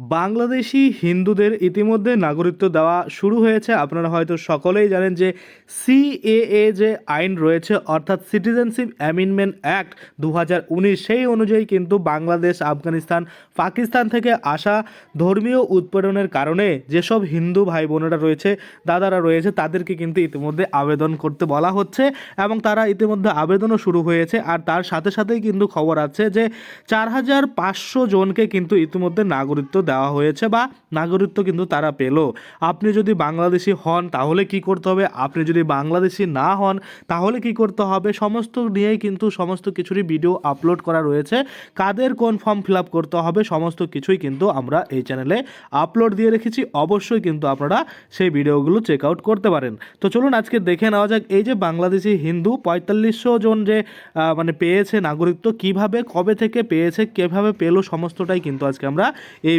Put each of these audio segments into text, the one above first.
বাংলাদেশি হিন্দুদের ইতিমধ্যে নাগরিকত্ব দেওয়া শুরু হয়েছে। আপনারা হয়তো সকলেই জানেন যে সিএএ যে আইন রয়েছে, অর্থাৎ সিটিজেনশিপ অ্যামেন্ডমেন্ট অ্যাক্ট দু হাজার উনিশ, সেই অনুযায়ী কিন্তু বাংলাদেশ, আফগানিস্তান, পাকিস্তান থেকে আসা ধর্মীয় উৎপীড়নের কারণে যেসব হিন্দু ভাই বোনেরা রয়েছে, দাদারা রয়েছে, তাদেরকে কিন্তু ইতিমধ্যে আবেদন করতে বলা হচ্ছে এবং তারা ইতিমধ্যে আবেদনও শুরু হয়েছে। আর তার সাথে সাথেই কিন্তু খবর আছে যে চার হাজার পাঁচশো জনকে কিন্তু ইতিমধ্যে নাগরিকত্ব দেওয়া হয়েছে বা নাগরিকত্ব কিন্তু তারা পেল। আপনি যদি বাংলাদেশি হন, তাহলে কি করতে হবে? আপনি যদি বাংলাদেশি না হন, তাহলে কি করতে হবে? সমস্ত নিয়েই কিন্তু সমস্ত কিছুরই ভিডিও আপলোড করা রয়েছে। কাদের কোন ফর্ম ফিল আপ করতে হবে, সমস্ত কিছুই কিন্তু আমরা এই চ্যানেলে আপলোড দিয়ে রেখেছি। অবশ্যই কিন্তু আপনারা সেই ভিডিওগুলো চেক আউট করতে পারেন। তো চলুন আজকে দেখে নেওয়া যাক, এই যে বাংলাদেশি হিন্দু পঁয়তাল্লিশশো জন যে মানে পেয়েছে নাগরিকত্ব, কীভাবে, কবে থেকে পেয়েছে, কীভাবে পেল, সমস্তটাই কিন্তু আজকে আমরা এই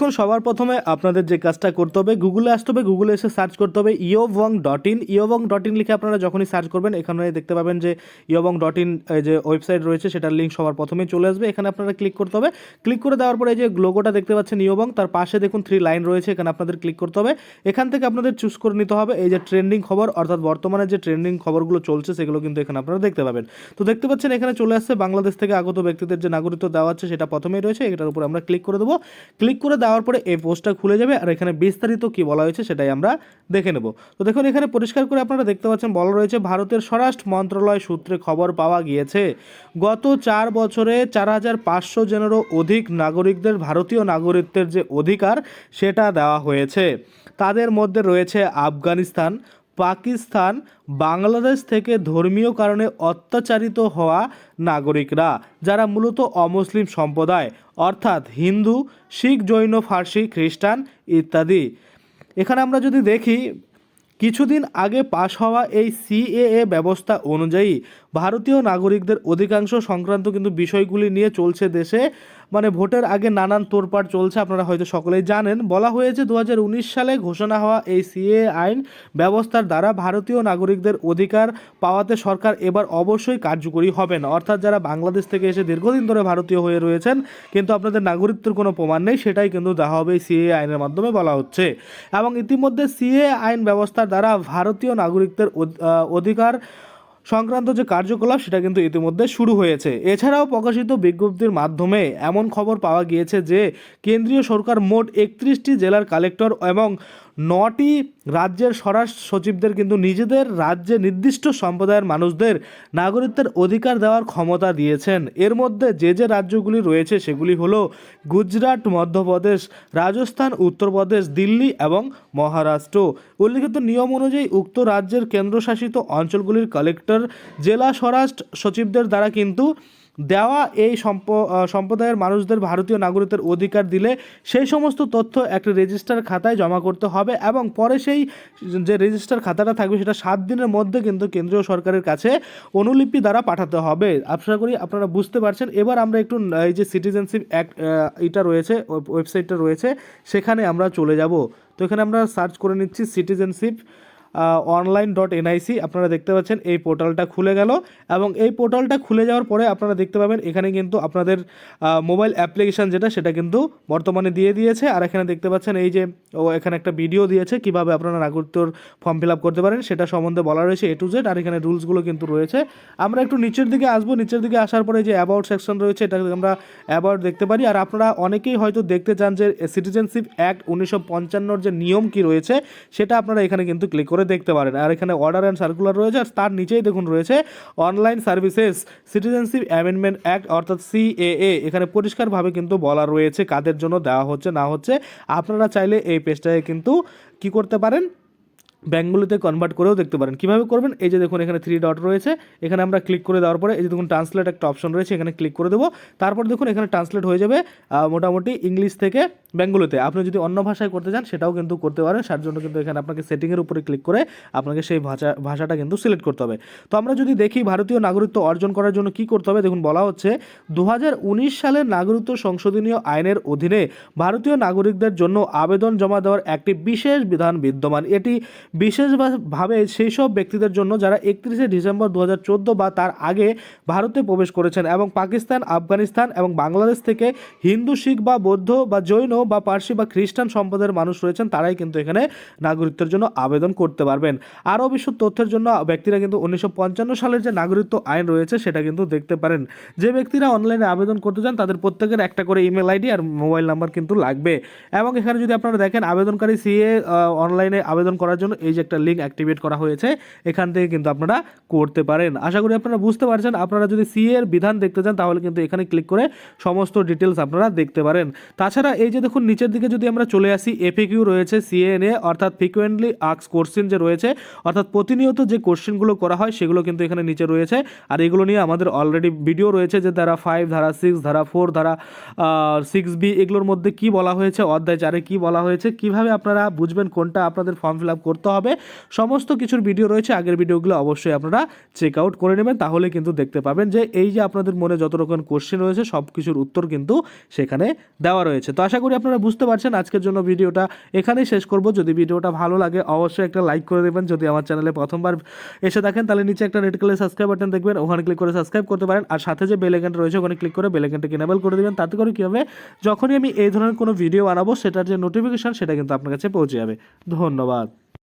এখন সবার প্রথমে আপনাদের যে কাজটা করতে হবে গুগলে আসতে হবে গুগলে এসে সার্চ করতে হবে ইয়োবং ডট ইন ইয়োবং ডট ইন লিখে আপনারা যখনই সার্চ করবেন, এখানে দেখতে পাবেন যে ইয়োবং ডট ইন যে ওয়েবসাইট রয়েছে, সেটার লিঙ্ক সবার প্রথমেই চলে আসবে। এখানে আপনারা ক্লিক করতে হবে। ক্লিক করে দেওয়ার পরে এই যে লোগোটা দেখতে পাচ্ছেন ইয়োবং তার পাশে দেখুন থ্রি লাইন রয়েছে, এখানে আপনাদের ক্লিক করতে হবে। এখান থেকে আপনাদের চুজ করে নিতে হবে এই যে ট্রেন্ডিং খবর, অর্থাৎ বর্তমানে যে ট্রেন্ডিং খবরগুলো চলছে, সেগুলো কিন্তু এখানে আপনারা দেখতে পাবেন। তো দেখতে পাচ্ছেন এখানে চলে আসছে বাংলাদেশ থেকে আগত ব্যক্তিদের যে নাগরিকত্ব দেওয়া হচ্ছে, সেটা প্রথমেই রয়েছে, এটার উপর আমরা ক্লিক করে দেবো। ক্লিক করে দেওয়ার পরে এই পোস্টটা খুলে যাবে আর এখানে বিস্তারিত কি বলা হয়েছে সেটাই আমরা দেখে নেব। তো দেখুন, এখানে পরিষ্কার করে আপনারা দেখতে পাচ্ছেন বলা রয়েছে, ভারতের স্বরাষ্ট্র মন্ত্রণালয় সূত্রে খবর পাওয়া গিয়েছে, গত চার বছরে চার হাজার পাঁচশো জনেরও অধিক নাগরিকদের, ভারতীয় নাগরিকদের যে অধিকার সেটা দেওয়া হয়েছে। তাদের মধ্যে রয়েছে আফগানিস্তান পাকিস্তান বাংলাদেশ থেকে ধর্মীয় কারণে অত্যাচারিত হওয়া নাগরিকরা, যারা মূলত অমুসলিম সম্প্রদায়, অর্থাৎ হিন্দু, শিখ, জৈন, ফার্সি, খ্রিস্টান ইত্যাদি। এখানে আমরা যদি দেখি, কিছুদিন আগে পাশ হওয়া এই সিএএ ব্যবস্থা অনুযায়ী ভারতীয় নাগরিকদের অধিকাংশ সংক্রান্ত কিন্তু বিষয়গুলি নিয়ে চলছে দেশে। মানে ভোটের আগে নানান তোড়পাড় চলছে, আপনারা হয়তো সকলেই জানেন। বলা হয়েছে দু হাজার উনিশ সালে ঘোষণা হওয়া এই সিএ আইন ব্যবস্থার দ্বারা ভারতীয় নাগরিকদের অধিকার পাওয়াতে সরকার এবার অবশ্যই কার্যকরী হবে না। অর্থাৎ যারা বাংলাদেশ থেকে এসে দীর্ঘদিন ধরে ভারতীয় হয়ে রয়েছেন, কিন্তু আপনাদের নাগরিকত্বের কোনো প্রমাণ নেই, সেটাই কিন্তু দেওয়া হবে এই সিএ আইনের মাধ্যমে বলা হচ্ছে। এবং ইতিমধ্যে সিএ আইন ব্যবস্থার দ্বারা ভারতীয় নাগরিকদের অধ- অধিকার সংক্রান্ত যে কার্যকলাপ, সেটা কিন্তু ইতিমধ্যে শুরু হয়েছে। এছাড়াও প্রকাশিত বিজ্ঞপ্তির মাধ্যমে এমন খবর পাওয়া গিয়েছে যে, কেন্দ্রীয় সরকার মোট একত্রিশটি জেলার কালেক্টর এবং নটি রাজ্যের স্বরাষ্ট্র সচিবদের কিন্তু নিজেদের রাজ্যে নির্দিষ্ট সম্প্রদায়ের মানুষদের নাগরিকত্বের অধিকার দেওয়ার ক্ষমতা দিয়েছেন। এর মধ্যে যে যে রাজ্যগুলি রয়েছে সেগুলি হলো গুজরাট, মধ্যপ্রদেশ, রাজস্থান, উত্তরপ্রদেশ, দিল্লি এবং মহারাষ্ট্র। উল্লিখিত নিয়ম অনুযায়ী উক্ত রাজ্যের কেন্দ্রশাসিত অঞ্চলগুলির কালেক্টর, জেলা স্বরাষ্ট্র সচিবদের দ্বারা কিন্তু দেওয়া এই সম্প সম্প্রদায়ের মানুষদের ভারতীয় নাগরিকদের অধিকার দিলে সেই সমস্ত তথ্য একটি রেজিস্টার খাতায় জমা করতে হবে এবং পরে সেই যে রেজিস্টার খাতাটা থাকবে সেটা সাত দিনের মধ্যে কিন্তু কেন্দ্রীয় সরকারের কাছে অনুলিপি দ্বারা পাঠাতে হবে। আশা করি আপনারা বুঝতে পারছেন। এবার আমরা একটু এই যে সিটিজেনশিপ অ্যাক্ট এটা রয়েছে, ওয়েবসাইটটা রয়েছে, সেখানে আমরা চলে যাব। তো এখানে আমরা সার্চ করে নিচ্ছি সিটিজেনশিপ অনলাইন ডট এনআইসি আপনারা দেখতে পাচ্ছেন এই পোর্টালটা খুলে গেল এবং এই পোর্টালটা খুলে যাওয়ার পরে আপনারা দেখতে পাবেন এখানে কিন্তু আপনাদের মোবাইল অ্যাপ্লিকেশান যেটা, সেটা কিন্তু বর্তমানে দিয়ে দিয়েছে। আর এখানে দেখতে পাচ্ছেন এই যে, ও এখানে একটা ভিডিও দিয়েছে, কীভাবে আপনারা নাগরিকত্বর ফর্ম ফিল আপ করতে পারেন, সেটা সম্বন্ধে বলা রয়েছে এ টু জেড আর এখানে রুলসগুলো কিন্তু রয়েছে। আমরা একটু নিচের দিকে আসব, নিচের দিকে আসার পরে যে অ্যাবাউট সেকশন রয়েছে, এটা আমরা অ্যাবাউট দেখতে পারি। আর আপনারা অনেকেই হয়তো দেখতে চান যে সিটিজেনশিপ অ্যাক্ট উনিশশো পঞ্চান্নর যে নিয়ম কি রয়েছে, সেটা আপনারা এখানে কিন্তু ক্লিক করে দেখতে পারেন। আর এখানে অর্ডার অ্যান্ড সার্কুলার রয়েছে, আর তার নিচেই দেখুন রয়েছে online services citizenship amendment act অর্থাৎ সিএএ এখানে পরিষ্কারভাবে কিন্তু বলা রয়েছে কাদের জন্য দেওয়া হচ্ছে, না হচ্ছে। আপনারা চাইলে এই পেজটাকে কিন্তু কি করতে পারেন? ব্যাঙ্কগুলিতে কনভার্ট করেও দেখতে পারেন। কীভাবে করবেন? এই যে দেখুন, এখানে থ্রি ডট রয়েছে। এখানে আমরা ক্লিক করে দেওয়ার পরে এই যে দেখুন ট্রান্সলেট একটা অপশন রয়েছে, এখানে ক্লিক করে দেবো। তারপর দেখুন, এখানে ট্রান্সলেট হয়ে যাবে মোটামুটি ইংলিশ থেকে বেঙ্গলিতে আপনি যদি অন্য ভাষায় করতে চান, সেটাও কিন্তু করতে পারেন। তার জন্য কিন্তু এখানে আপনাকে সেটিংয়ের উপরে ক্লিক করে আপনাকে সেই ভাষা, ভাষাটা কিন্তু সিলেক্ট করতে হবে। তো আমরা যদি দেখি ভারতীয় নাগরিকত্ব অর্জন করার জন্য কি করতে হবে, দেখুন বলা হচ্ছে দু হাজার উনিশ সালের নাগরিকত্ব সংশোধনীয় আইনের অধীনে ভারতীয় নাগরিকদের জন্য আবেদন জমা দেওয়ার একটি বিশেষ বিধান বিদ্যমান। এটি বিশেষভাবে সেই সব ব্যক্তিদের জন্য যারা একত্রিশে ডিসেম্বর দু হাজার চোদ্দ বা তার আগে ভারতে প্রবেশ করেছেন এবং পাকিস্তান, আফগানিস্তান এবং বাংলাদেশ থেকে হিন্দু, শিখ বা বৌদ্ধ বা জৈন বা পার্সি বা খ্রিস্টান সম্প্রদায়ের মানুষ রয়েছেন, তারাই কিন্তু এখানে নাগরিকত্বের জন্য আবেদন করতে পারবেন। আরও বিশদ তথ্যের জন্য ব্যক্তিরা কিন্তু উনিশশো সালের যে নাগরিকত্ব আইন রয়েছে, সেটা কিন্তু দেখতে পারেন। যে ব্যক্তিরা অনলাইনে আবেদন করতে চান, তাদের প্রত্যেকের একটা করে ইমেল আইডি আর মোবাইল নাম্বার কিন্তু লাগবে। এবং এখানে যদি আপনারা দেখেন, আবেদনকারী সিএ অনলাইনে আবেদন করার জন্য এই যে একটা লিঙ্ক অ্যাক্টিভেট করা হয়েছে, এখান থেকে কিন্তু আপনারা করতে পারেন। আশা করি আপনারা বুঝতে পারছেন, আপনারা যদি সিএ এর বিধান দেখতে চান, তাহলে কিন্তু এখানে ক্লিক করে সমস্ত ডিটেলস আপনারা দেখতে পারেন। তাছাড়া এই যে দেখুন, নিচের দিকে যদি আমরা চলে আসি এফিকিউ রয়েছে সিএনএ অর্থাৎ ফ্রিকুয়েন্টলি আক্স কোশ্চেন যে রয়েছে, অর্থাৎ প্রতিনিয়ত যে কোশ্চেনগুলো করা হয়, সেগুলো কিন্তু এখানে নিচে রয়েছে। আর এগুলো নিয়ে আমাদের অলরেডি ভিডিও রয়েছে যে ধারা ফাইভ ধারা সিক্স ধারা ফোর ধারা সিক্স বি এগুলোর মধ্যে কি বলা হয়েছে, অধ্যায় চারে কি বলা হয়েছে, কীভাবে আপনারা বুঝবেন কোনটা আপনাদের ফর্ম ফিল আপ করতে হবে, সমস্ত কিছুর ভিডিও রয়েছে। আগের ভিডিওগুলো অবশ্যই আপনারা চেক আউট করে নেবেন, তাহলে কিন্তু দেখতে পাবেন যে এই যে আপনাদের মনে যত রকম কোশ্চেন রয়েছে সব কিছুর উত্তর কিন্তু সেখানে দেওয়া রয়েছে। তো আশা করি আপনারা বুঝতে পারছেন আজকের জন্য ভিডিওটা এখানেই শেষ করব। যদি ভিডিওটা ভালো লাগে, অবশ্যই একটা লাইক করে দেবেন। যদি আমার চ্যানেলে প্রথমবার এসে দেখেন, তাহলে নিচে একটা রেড কালার সাবস্ক্রাইব বাটন দেখবেন। ওখানে ক্লিক করে সাবস্ক্রাইব করতে পারেন। আর সাথে যে বেল আইকনটা রয়েছে, ওখানে ক্লিক করে বেল এনেবল করে দেবেন। তাতে করে কী হবে? যখনই আমি এই ধরনের কোনো ভিডিও বানাবো, সেটার যে নোটিফিকেশন সেটা কিন্তু আপনার কাছে পৌঁছে যাবে। ধন্যবাদ।